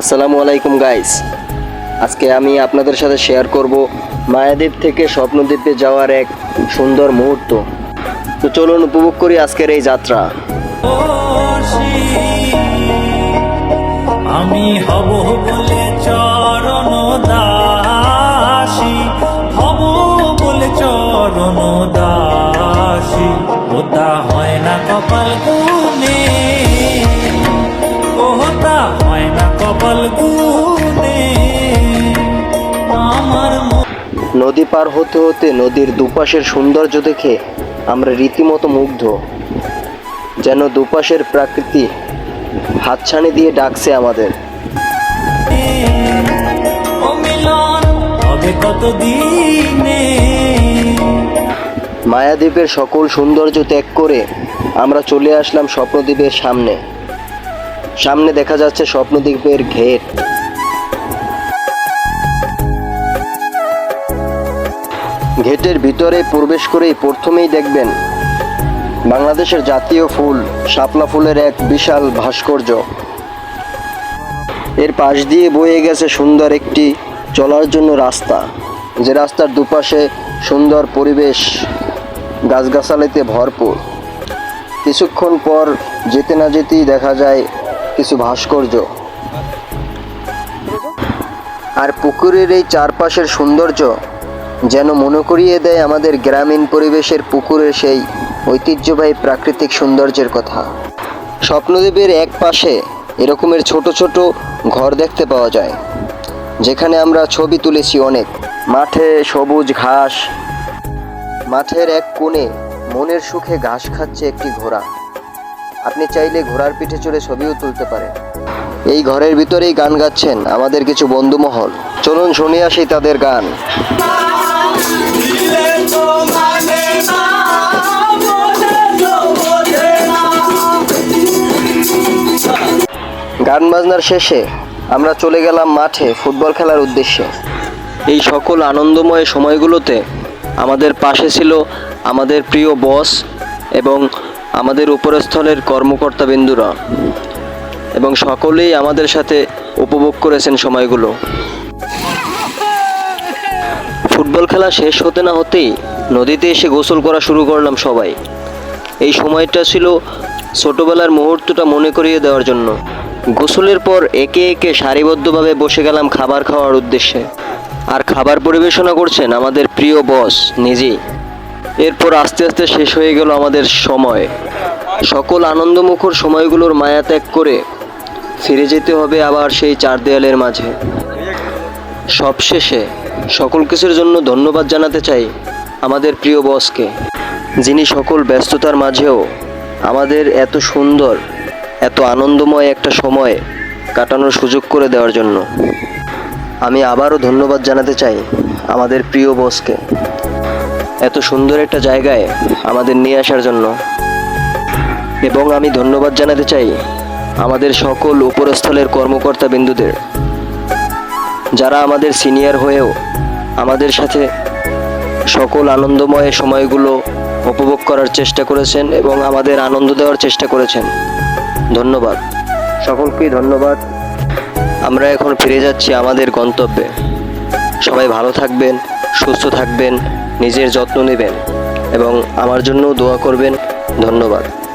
আসসালামু আলাইকুম গাইস আজকে আমি আপনাদের সাথে শেয়ার করব মায়াদ্বীপ থেকে স্বপ্নদ্বীপে যাওয়ার এক সুন্দর মুহূর্ত। তো চলুন উপভোগ করি আজকের এই যাত্রা। আমি হব বলে চরণ হব বলে চরণ নদী পার হতে হতে নদীর দুপাশের সৌন্দর্য দেখে আমরা রীতিমতো মুগ্ধ। যেন দুপাশের প্রাকৃতি হাতছানি দিয়ে ডাকছে আমাদের। মায়াদ্বীপের সকল সৌন্দর্য ত্যাগ করে আমরা চলে আসলাম স্বপ্নদ্বীপের সামনে। সামনে দেখা যাচ্ছে স্বপ্নদ্বীপের ঘেট ঘেটের ভিতরে প্রবেশ করেই প্রথমেই দেখবেন বাংলাদেশের জাতীয় ফুল, শাপলা ফুলের এক বিশাল ভাস্কর্য। এর পাশ দিয়ে বয়ে গেছে সুন্দর একটি চলার জন্য রাস্তা। যে রাস্তার দুপাশে সুন্দর পরিবেশ, গাছগাছালিতে ভরপুর। কিছুক্ষণ পর যেতে না যেতেই দেখা যায় কিছু ভাস্কর্য। আর পুকুরের এই চারপাশের সৌন্দর্য যেন মনে করিয়ে দেয় আমাদের গ্রামীণ পরিবেশের পুকুরের সেই ঐতিহ্যবাহী প্রাকৃতিক সৌন্দর্যের কথা। স্বপ্নদ্বীপের এক পাশে এরকমের ছোট ছোট ঘর দেখতে পাওয়া যায়, যেখানে আমরা ছবি তুলেছি অনেক। মাঠে সবুজ ঘাস, মাঠের এক কোণে মনের সুখে ঘাস খাচ্ছে একটি ঘোড়া। আপনি চাইলে ঘোড়ার পিঠে চড়ে ছবিও তুলতে পারেন। এই ঘরের ভিতরেই গান গাচ্ছেন আমাদের কিছু বন্ধু মহল চলুন শুনে আসি তাদের গান। গান বাজনার শেষে আমরা চলে গেলাম মাঠে ফুটবল খেলার উদ্দেশ্যে। এই সকল আনন্দময় সময়গুলোতে আমাদের পাশে ছিল আমাদের প্রিয় বস এবং আমাদের উপরস্থলের কর্মকর্তা বিন্দুরা এবং সকলেই আমাদের সাথে উপভোগ করেছেন সময়গুলো। ফুটবল খেলা শেষ হতে না হতেই নদীতে এসে গোসল করা শুরু করলাম সবাই। এই সময়টা ছিল ছোটবেলার মুহূর্তটা মনে করিয়ে দেওয়ার জন্য। গোসলের পর একে একে সারিবদ্ধভাবে বসে গেলাম খাবার খাওয়ার উদ্দেশ্যে। আর খাবার পরিবেশনা করছেন আমাদের প্রিয় বস, নিজেই। এরপর আস্তে আস্তে শেষ হয়ে গেল আমাদের সময়। সকল আনন্দমুখর সময়গুলোর মায়া ত্যাগ করে ফিরে যেতে হবে আবার সেই চার দেয়ালের মাঝে। সবশেষে সকল কিছুর জন্য ধন্যবাদ জানাতে চাই আমাদের প্রিয় বসকে, যিনি সকল ব্যস্ততার মাঝেও আমাদের এত সুন্দর এত আনন্দময় একটা সময় কাটানোর সুযোগ করে দেওয়ার জন্য। আমি আবারও ধন্যবাদ জানাতে চাই আমাদের প্রিয় বসকে। এত সুন্দর একটা জায়গায় আমাদের নিয়ে আসার জন্য। এবং আমি ধন্যবাদ জানাতে চাই আমাদের সকল উপরস্থলের কর্মকর্তা বিন্দুদের। যারা আমাদের সিনিয়র হয়েও আমাদের সাথে সকল আনন্দময় সময়গুলো উপভোগ করার চেষ্টা করেছেন এবং আমাদের আনন্দ দেওয়ার চেষ্টা করেছেন। ধন্যবাদ। সকলকে ধন্যবাদ। আমরা এখন ফিরে যাচ্ছি আমাদের গন্তব্যে। সবাই ভালো থাকবেন, সুস্থ থাকবেন, নিজের যত্ন নেবেন এবং আমার জন্যও দোয়া করবেন। ধন্যবাদ।